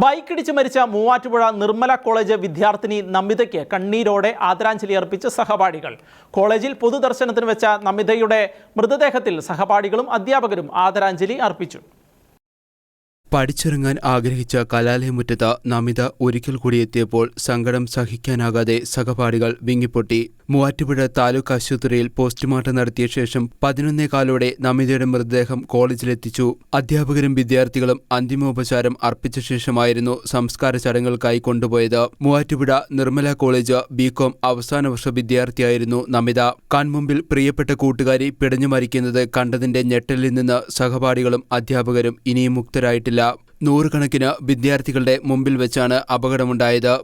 ബൈക്കിടിച്ച് മരിച്ച മൂവാറ്റുപുഴ നിർമ്മല കോളേജ് വിദ്യാർത്ഥിനി നമിതയ്ക്ക് കണ്ണീരോടെ ആദരാഞ്ജലി അർപ്പിച്ച സഹപാഠികൾ. കോളേജിൽ പൊതുദർശനത്തിന് വെച്ച നമിതയുടെ മൃതദേഹത്തിൽ സഹപാഠികളും അധ്യാപകരും ആദരാഞ്ജലി അർപ്പിച്ചു. പഠിച്ചിറങ്ങാൻ ആഗ്രഹിച്ച കലാലയമുറ്റത്ത് നമിത ഒരിക്കൽ കൂടി എത്തിയപ്പോൾ സങ്കടം സഹിക്കാനാകാതെ സഹപാഠികൾ വിങ്ങിപ്പൊട്ടി. മൂവാറ്റുപുഴ താലൂക്ക് ആശുപത്രിയിൽ പോസ്റ്റ്മോർട്ടം നടത്തിയ ശേഷം പതിനൊന്നേകാലോടെ നമിതയുടെ മൃതദേഹം കോളേജിലെത്തിച്ചു. അധ്യാപകരും വിദ്യാർത്ഥികളും അന്തിമോപചാരം അർപ്പിച്ച ശേഷമായിരുന്നു സംസ്കാര ചടങ്ങുകൾക്കായി കൊണ്ടുപോയത്. മൂവാറ്റുപുഴ നിർമ്മല കോളേജ് ബികോം അവസാന വർഷ വിദ്യാർത്ഥിയായിരുന്നു നമിത. കൺമുമ്പിൽ പ്രിയപ്പെട്ട കൂട്ടുകാരി പിടഞ്ഞു മരിക്കുന്നത് കണ്ടതിന്റെ ഞെട്ടലിൽ നിന്ന് സഹപാഠികളും അധ്യാപകരും ഇനിയും മുക്തരായിട്ടില്ല. നൂറുകണക്കിന് വിദ്യാർത്ഥികളുടെ മുമ്പിൽ വെച്ചാണ് അപകടമുണ്ടായത്.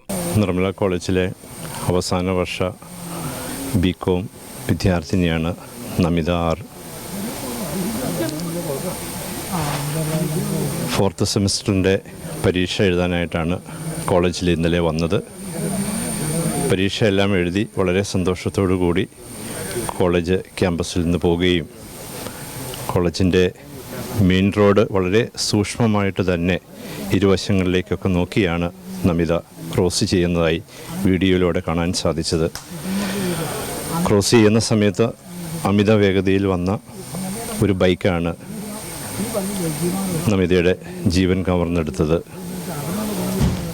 നിർമ്മല കോളേജിലെ അവസാന വർഷ ബി കോം വിദ്യാർത്ഥിനിയാണ് നമിത ആർ. ഫോർത്ത് സെമിസ്റ്ററിന്റെ പരീക്ഷ എഴുതാനായിട്ടാണ് കോളേജിൽ ഇന്നലെ വന്നത്. പരീക്ഷ എല്ലാം എഴുതി വളരെ സന്തോഷത്തോടു കൂടി കോളേജ് ക്യാമ്പസിൽ നിന്ന് പോവുകയും കോളേജിന്റെ മെയിൻ റോഡ് വളരെ സൂക്ഷ്മമായിട്ട് തന്നെ ഇരുവശങ്ങളിലേക്കൊക്കെ നോക്കിയാണ് നമിത ക്രോസ് ചെയ്യുന്നതായി വീഡിയോയിലൂടെ കാണാൻ സാധിച്ചത്. ക്രോസ് ചെയ്യുന്ന സമയത്ത് അമിത വേഗതയിൽ വന്ന ഒരു ബൈക്കാണ് നമിതയുടെ ജീവൻ കവർന്നെടുത്തത്.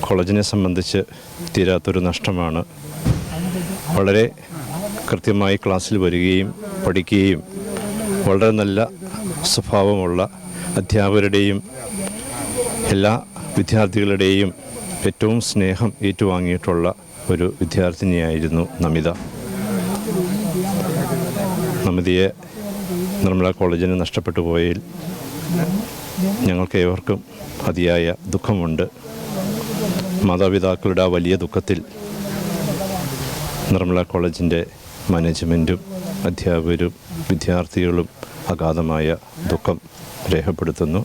കോളേജിനെ സംബന്ധിച്ച് തീരാത്തൊരു നഷ്ടമാണ്. വളരെ കൃത്യമായി ക്ലാസ്സിൽ വരികയും പഠിക്കുകയും വളരെ നല്ല സ്വഭാവമുള്ള അധ്യാപകരുടെയും എല്ലാ വിദ്യാർത്ഥികളുടെയും ഏറ്റവും സ്നേഹം ഏറ്റുവാങ്ങിയിട്ടുള്ള ഒരു വിദ്യാർത്ഥിനിയായിരുന്നു നമിത. നമിതയെ നിർമ്മല കോളേജിന് നഷ്ടപ്പെട്ടു പോയതിൽ ഞങ്ങൾക്ക് ഏവർക്കും അതിയായ ദുഃഖമുണ്ട്. മാതാപിതാക്കളുടെ ആ വലിയ ദുഃഖത്തിൽ നിർമ്മല കോളേജിന്റെ മാനേജ്മെന്റും അധ്യാപകരും വിദ്യാർത്ഥികളും അഗാധമായ ദുഃഖം രേഖപ്പെടുത്തുന്നു.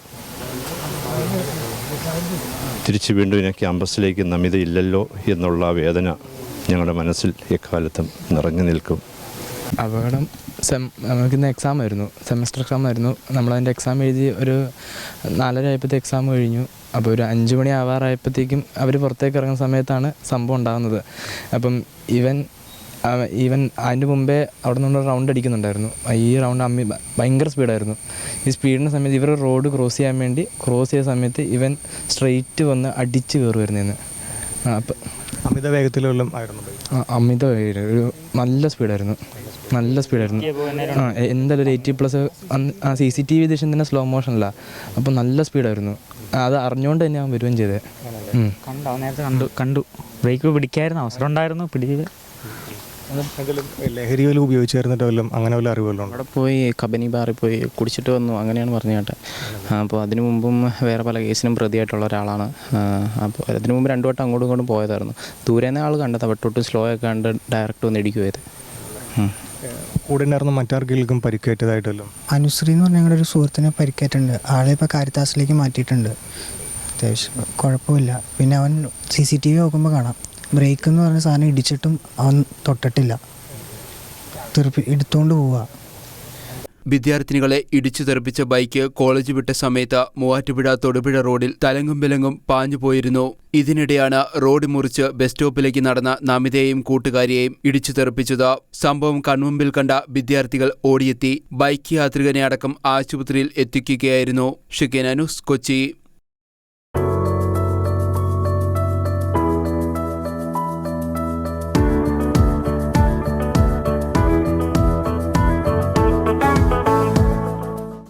തിരിച്ചു വീണ്ടും ഇനി ക്യാമ്പസിലേക്ക് നമിതയില്ലല്ലോ എന്നുള്ള വേദന ഞങ്ങളുടെ മനസ്സിൽ എക്കാലത്തും നിറഞ്ഞു നിൽക്കും. അപകടം സെം നമുക്കിന്ന് എക്സാം ആയിരുന്നു സെമസ്റ്റർ എക്സാം ആയിരുന്നു നമ്മളതിന്റെ എക്സാം എഴുതി ഒരു നാലര ആയപ്പോഴത്തെ എക്സാം കഴിഞ്ഞു. അപ്പോൾ ഒരു അഞ്ച് മണി ആവാറായപ്പോഴത്തേക്കും അവർ പുറത്തേക്ക് ഇറങ്ങുന്ന സമയത്താണ് സംഭവം ഉണ്ടാകുന്നത്. അപ്പം ഇവൻ ഇവൻ അതിന്റെ മുമ്പേ അവിടെ നിന്ന് റൗണ്ട് അടിക്കുന്നുണ്ടായിരുന്നു. ഈ റൗണ്ട് അമ്മി ഭയങ്കര സ്പീഡായിരുന്നു ഈ സ്പീഡിന്റെ സമയത്ത് ഇവർ റോഡ് ക്രോസ് ചെയ്യാൻ വേണ്ടി ക്രോസ് ചെയ്ത സമയത്ത് ഇവൻ സ്ട്രെയിറ്റ് വന്ന് അടിച്ച് കയറുമായിരുന്നു അപ്പം അമിത വേഗത്തിലുള്ള ആയിരുന്നു അമിത വേഗത ഒരു നല്ല സ്പീഡായിരുന്നു നല്ല സ്പീഡായിരുന്നു ആ എന്തായാലും ഒരു എയ്റ്റി പ്ലസ് ആ സി സി ടി വി ദേശം തന്നെ സ്ലോ മോഷനല്ല അപ്പോൾ നല്ല സ്പീഡായിരുന്നു അത് അറിഞ്ഞുകൊണ്ട് തന്നെ അവൻ വരികയും ചെയ്തത് കണ്ടു നേരത്തെ കണ്ടു. കണ്ടു. ബ്രേക്ക് പിടിക്കായിരുന്നു. അവസരം ഉണ്ടായിരുന്നു. പിടിച്ചില്ല എന്തെങ്കിലും ലഹരി വല്ലതും ഉപയോഗിച്ചായിരുന്നിട്ടോ വല്ലതും അങ്ങനെ വല്ല അറിവ് വല്ലതും ഉണ്ടോ? അവിടെ പോയി കബനി ബാറിൽ പോയി കുടിച്ചിട്ട് വന്നു. അങ്ങനെയാണ് പറഞ്ഞു കേട്ടെ. അപ്പോൾ അതിനു മുമ്പും വേറെ പല കേസിനും പ്രതിയായിട്ടുള്ള ഒരാളാണ്. അപ്പോൾ അതിനു മുമ്പ് രണ്ടു വട്ടം അങ്ങോട്ടും ഇങ്ങോട്ടും പോയതായിരുന്നു. ദൂരെ നിന്ന് ആൾ കണ്ടത് വെട്ടൊട്ടും സ്ലോ ഒക്കെ കണ്ട് ഡയറക്റ്റ് വന്ന് ഇടിക്കുമായത് കൂടെ ഉണ്ടായിരുന്ന മറ്റാർക്കെങ്കിലും പരിക്കേറ്റതായിട്ടല്ലോ? അനുശ്രീ എന്ന് പറഞ്ഞ ഞങ്ങളുടെ ഒരു സുഹൃത്തിനെ പരിക്കേറ്റുണ്ട് ആളെ ഇപ്പോൾ കാരിത്താസിലേക്ക് മാറ്റിയിട്ടുണ്ട്. അത്യാവശ്യം കുഴപ്പമില്ല. പിന്നെ അവൻ സി സി ടി വി നോക്കുമ്പോൾ കാണാം. ബ്രേക്ക് എന്ന് പറഞ്ഞ സാധനം ഇടിച്ചിട്ടും അവൻ തൊട്ടിട്ടില്ല. തെറിപ്പി എടുത്തുകൊണ്ട് പോവുക വിദ്യാർത്ഥിനികളെ ഇടിച്ചു തെറിപ്പിച്ച ബൈക്ക് കോളേജ് വിട്ട സമയത്ത് മൂവാറ്റുപുഴ തൊടുപുഴ റോഡിൽ തലങ്ങും വിലങ്ങും പാഞ്ഞുപോയിരുന്നു ഇതിനിടെയാണ് റോഡ് മുറിച്ച് ബസ് സ്റ്റോപ്പിലേക്ക് നടന്ന നമിതയെയും കൂട്ടുകാരിയെയും ഇടിച്ചു തെറിപ്പിച്ചത്. സംഭവം കൺമുമ്പിൽ കണ്ട വിദ്യാർത്ഥികൾ ഓടിയെത്തി. ബൈക്ക് യാത്രികനെ അടക്കം ആശുപത്രിയിൽ എത്തിക്കുകയായിരുന്നു. ഷിക്കനാനുസ് കൊച്ചി.